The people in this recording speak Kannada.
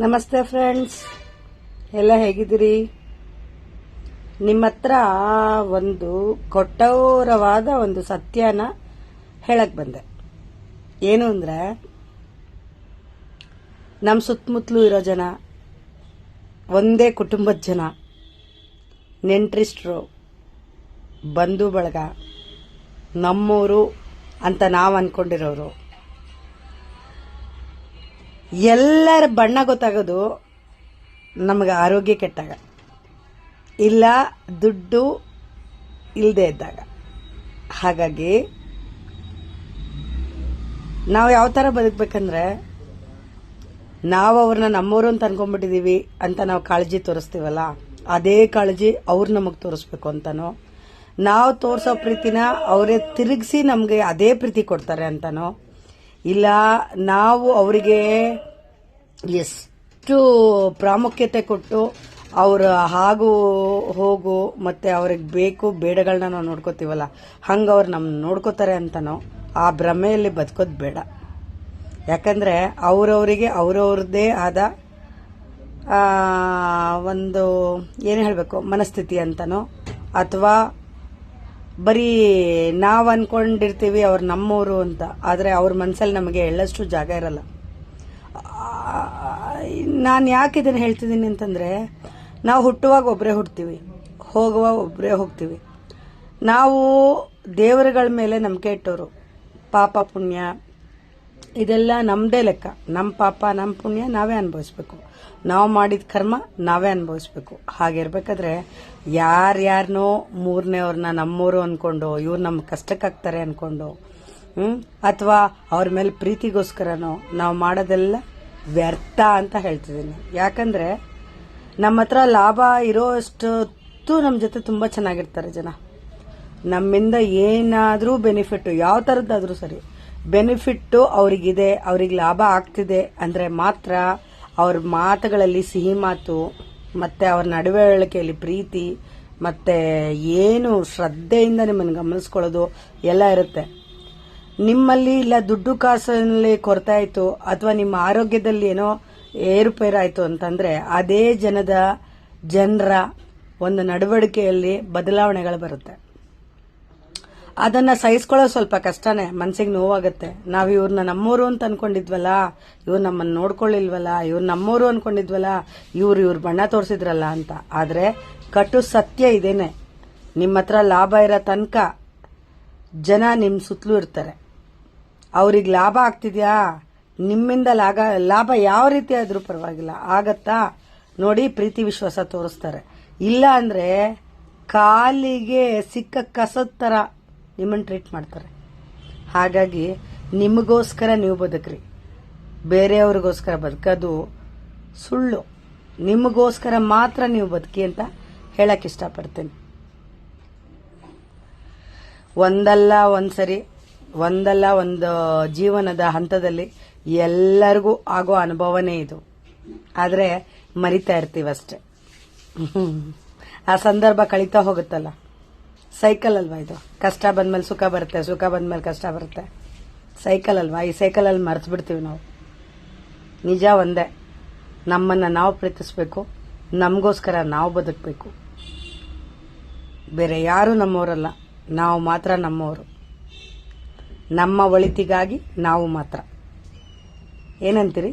ನಮಸ್ತೆ ಫ್ರೆಂಡ್ಸ್. ಎಲ್ಲ ಹೇಗಿದ್ದೀರಿ? ನಿಮ್ಮ ಹತ್ರ ಒಂದು ಕೊಟ್ಟೋರವಾದ ಒಂದು ಸತ್ಯನ ಹೇಳಕ್ ಬಂದೆ. ಏನು ಅಂದ್ರೆ ನಮ್ಮ ಸುತ್ತಮುತ್ತಲೂ ಇರೋ ಜನ, ಒಂದೇ ಕುಟುಂಬದ ಜನ, ನೆಂಟ್ರಿಸ್ಟ್ರು, ಬಂಧು ಬಳಗ ನಮ್ಮವರು ಅಂತ ನಾವು ಅನ್ಕೊಂಡಿರೋರು ಎಲ್ಲರ ಬಣ್ಣ ಗೊತ್ತಾಗೋದು ನಮಗೆ ಆರೋಗ್ಯ ಕೆಟ್ಟಾಗ. ಇಲ್ಲ ದುಡ್ಡು ಇಲ್ಲದೆ ಇದ್ದಾಗ. ಹಾಗಾಗಿ ನಾವು ಯಾವ ಥರ ಬದುಕಬೇಕಂದ್ರೆ ನಾವು ಅವ್ರನ್ನ ನಮ್ಮವರು ಅಂತ ಅನ್ಕೊಂಡ್ಬಿಟ್ಟಿದ್ದೀವಿ ಅಂತ ನಾವು ಕಾಳಜಿ ತೋರಿಸ್ತೀವಲ್ಲ, ಅದೇ ಕಾಳಜಿ ಅವ್ರು ನಮಗೆ ತೋರಿಸ್ಬೇಕು ಅಂತನೋ, ನಾವು ತೋರಿಸೋ ಪ್ರೀತಿನ ಅವರೇ ತಿರುಗಿಸಿ ನಮಗೆ ಅದೇ ಪ್ರೀತಿ ಕೊಡ್ತಾರೆ ಅಂತನೋ ಇಲ್ಲ, ನಾವು ಅವರಿಗೆ ಎಷ್ಟು ಪ್ರಾಮುಖ್ಯತೆ ಕೊಟ್ಟು ಅವರ ಹಾಗು ಹೋಗು ಮತ್ತೆ ಅವ್ರಿಗೆ ಬೇಕು ಬೇಡಗಳನ್ನ ನಾವು ನೋಡ್ಕೋತೀವಲ್ಲ, ಹಂಗೆ ಅವ್ರು ನಮ್ಮ ನೋಡ್ಕೋತಾರೆ ಅಂತನೋ, ಆ ಭ್ರಮೆಯಲ್ಲಿ ಬದುಕೋದು ಬೇಡ. ಯಾಕಂದ್ರೆ ಅವರವರಿಗೆ ಅವರವ್ರದ್ದೇ ಆದ ಒಂದು, ಏನು ಹೇಳಬೇಕು, ಮನಸ್ಥಿತಿ ಅಂತನೋ, ಅಥವಾ ಬರೀ ನಾವು ಅನ್ಕೊಂಡಿರ್ತೀವಿ ಅವ್ರು ನಮ್ಮವರು ಅಂತ. ಆದರೆ ಅವ್ರ ಮನಸ್ಸಲ್ಲಿ ನಮಗೆ ಎಳ್ಳಷ್ಟು ಜಾಗ ಇರಲ್ಲ. ನಾನು ಯಾಕೆ ಇದನ್ನು ಹೇಳ್ತಿದ್ದೀನಿ ಅಂತಂದರೆ, ನಾವು ಹುಟ್ಟುವಾಗ ಒಬ್ಬರೇ ಹುಡ್ತೀವಿ ಹೋಗುವಾಗ ಒಬ್ಬರೇ ಹೋಗ್ತೀವಿ. ನಾವು ದೇವರುಗಳ ಮೇಲೆ ನಂಬಿಕೆ ಇಟ್ಟವರು ಪಾಪ ಪುಣ್ಯ ಇದೆಲ್ಲ ನಮ್ಮದೇ ಲೆಕ್ಕ. ನಮ್ಮ ಪಾಪ ನಮ್ಮ ಪುಣ್ಯ ನಾವೇ ಅನುಭವಿಸ್ಬೇಕು. ನಾವು ಮಾಡಿದ ಕರ್ಮ ನಾವೇ ಅನುಭವಿಸ್ಬೇಕು. ಹಾಗಿರ್ಬೇಕಾದ್ರೆ ಯಾರ್ಯಾರನೋ ಮೂರನೇವ್ರನ್ನ ನಮ್ಮೂರು ಅನ್ಕೊಂಡು, ಇವ್ರು ನಮ್ಮ ಕಷ್ಟಕ್ಕಾಗ್ತಾರೆ ಅನ್ಕೊಂಡು, ಹ್ಮ್, ಅಥವಾ ಅವ್ರ ಮೇಲೆ ಪ್ರೀತಿಗೋಸ್ಕರನೋ ನಾವು ಮಾಡೋದೆಲ್ಲ ವ್ಯರ್ಥ ಅಂತ ಹೇಳ್ತಿದ್ದೀನಿ. ಯಾಕಂದ್ರೆ ನಮ್ಮ ಹತ್ರ ಲಾಭ ಇರೋಷ್ಟು ನಮ್ಮ ಜೊತೆ ತುಂಬಾ ಚೆನ್ನಾಗಿರ್ತಾರೆ ಜನ. ನಮ್ಮಿಂದ ಏನಾದರೂ ಬೆನಿಫಿಟ್ಟು, ಯಾವ ಥರದ್ದಾದರೂ ಸರಿ. ಬೆನಿಫಿಟ್ಟು ಅವರಿಗಿದೆ, ಅವ್ರಿಗೆ ಲಾಭ ಆಗ್ತಿದೆ ಅಂದರೆ ಮಾತ್ರ ಅವ್ರ ಮಾತುಗಳಲ್ಲಿ ಸಿಹಿ ಮಾತು, ಮತ್ತೆ ಅವ್ರ ನಡವಳಿಕೆಯಲ್ಲಿ ಪ್ರೀತಿ, ಮತ್ತೆ ಏನು ಶ್ರದ್ಧೆಯಿಂದ ನಿಮ್ಮನ್ನು ಗಮನಿಸ್ಕೊಳ್ಳೋದು ಎಲ್ಲ ಇರುತ್ತೆ. ನಿಮ್ಮಲ್ಲಿ ಇಲ್ಲ ದುಡ್ಡು ಕಾಸಲ್ಲಿ ಕೊರತೆ ಆಯ್ತು, ಅಥವಾ ನಿಮ್ಮ ಆರೋಗ್ಯದಲ್ಲಿ ಏನೋ ಏರುಪೇರಾಯ್ತು ಅಂತಂದ್ರೆ ಅದೇ ಜನದ, ಜನರ ಒಂದು ನಡವಳಿಕೆಯಲ್ಲಿ ಬದಲಾವಣೆಗಳು ಬರುತ್ತೆ. ಅದನ್ನ ಸಹಿಸ್ಕೊಳ್ಳೋ ಸ್ವಲ್ಪ ಕಷ್ಟನೇ, ಮನ್ಸಿಗೆ ನೋವಾಗುತ್ತೆ. ನಾವು ಇವ್ರನ್ನ ನಮ್ಮೋರು ಅಂತ ಅನ್ಕೊಂಡಿದ್ವಲ್ಲ, ಇವ್ರು ನಮ್ಮನ್ನ ನೋಡ್ಕೊಳ್ಳಿಲ್ವಲ್ಲ, ಇವ್ರು ನಮ್ಮೋರು ಅನ್ಕೊಂಡಿದ್ವಲ್ಲ, ಇವ್ರು ಇವ್ರ ಬಣ್ಣ ತೋರಿಸಿದ್ರಲ್ಲ ಅಂತ. ಆದ್ರೆ ಕಟು ಸತ್ಯ ಇದೇನೆ. ನಿಮ್ಮ ಹತ್ರ ಲಾಭ ಇರೋ ತನಕ ಜನ ನಿಮ್ ಸುತ್ತಲೂ ಇರ್ತಾರೆ. ಅವ್ರಿಗೆ ಲಾಭ ಆಗ್ತಿದ್ಯಾ? ನಿಮ್ಮಿಂದ ಲಾಗ, ಲಾಭ ಯಾವ ರೀತಿ ಆದ್ರೂ ಪರವಾಗಿಲ್ಲ. ಆಗತ್ತಾ? ನೋಡಿ ಪ್ರೀತಿ ವಿಶ್ವಾಸ ತೋರಿಸ್ತಾರೆ. ಇಲ್ಲ ಅಂದ್ರೆ ಕಾಲಿಗೆ ಸಿಕ್ಕ ಕಸದ ತರ ನಿಮ್ಮನ್ನ ಟ್ರೀಟ್ ಮಾಡ್ತಾರೆ. ಹಾಗಾಗಿ ನಿಮಗೋಸ್ಕರ ನೀವು ಬದುಕ್ರಿ. ಬೇರೆಯವ್ರಿಗೋಸ್ಕರ ಬದುಕೋದು ಸುಳ್ಳು. ನಿಮಗೋಸ್ಕರ ಮಾತ್ರ ನೀವು ಬದುಕಿ ಅಂತ ಹೇಳಕ್ ಇಷ್ಟಪಡ್ತೇನೆ. ಒಂದಲ್ಲ ಒಂದ್ಸರಿ, ಒಂದಲ್ಲ ಒಂದು ಜೀವನದ ಹಂತದಲ್ಲಿ ಎಲ್ಲರಿಗೂ ಆಗೋ ಅನುಭವನೇ ಇದು. ಆದರೆ ಮರಿತಾ ಇರ್ತೀವಷ್ಟೆ. ಆ ಸಂದರ್ಭ ಕಳೀತಾ ಹೋಗುತ್ತಲ್ಲ. ಸೈಕಲ್ ಅಲ್ವಾ ಇದು? ಕಷ್ಟ ಬಂದ್ಮೇಲೆ ಸುಖ ಬರುತ್ತೆ, ಸುಖ ಬಂದ್ಮೇಲೆ ಕಷ್ಟ ಬರುತ್ತೆ. ಸೈಕಲ್ ಅಲ್ವಾ? ಈ ಸೈಕಲಲ್ಲಿ ಮರೆತು ಬಿಡ್ತೀವಿ ನಾವು. ನಿಜ ಒಂದೇ. ನಮ್ಮನ್ನು ನಾವು ಪ್ರೀತಿಸ್ಬೇಕು, ನಮಗೋಸ್ಕರ ನಾವು ಬದುಕಬೇಕು. ಬೇರೆ ಯಾರು ನಮ್ಮವರಲ್ಲ, ನಾವು ಮಾತ್ರ ನಮ್ಮವರು. ನಮ್ಮ ಒಳಿತಿಗಾಗಿ ನಾವು ಮಾತ್ರ. ಏನಂತೀರಿ?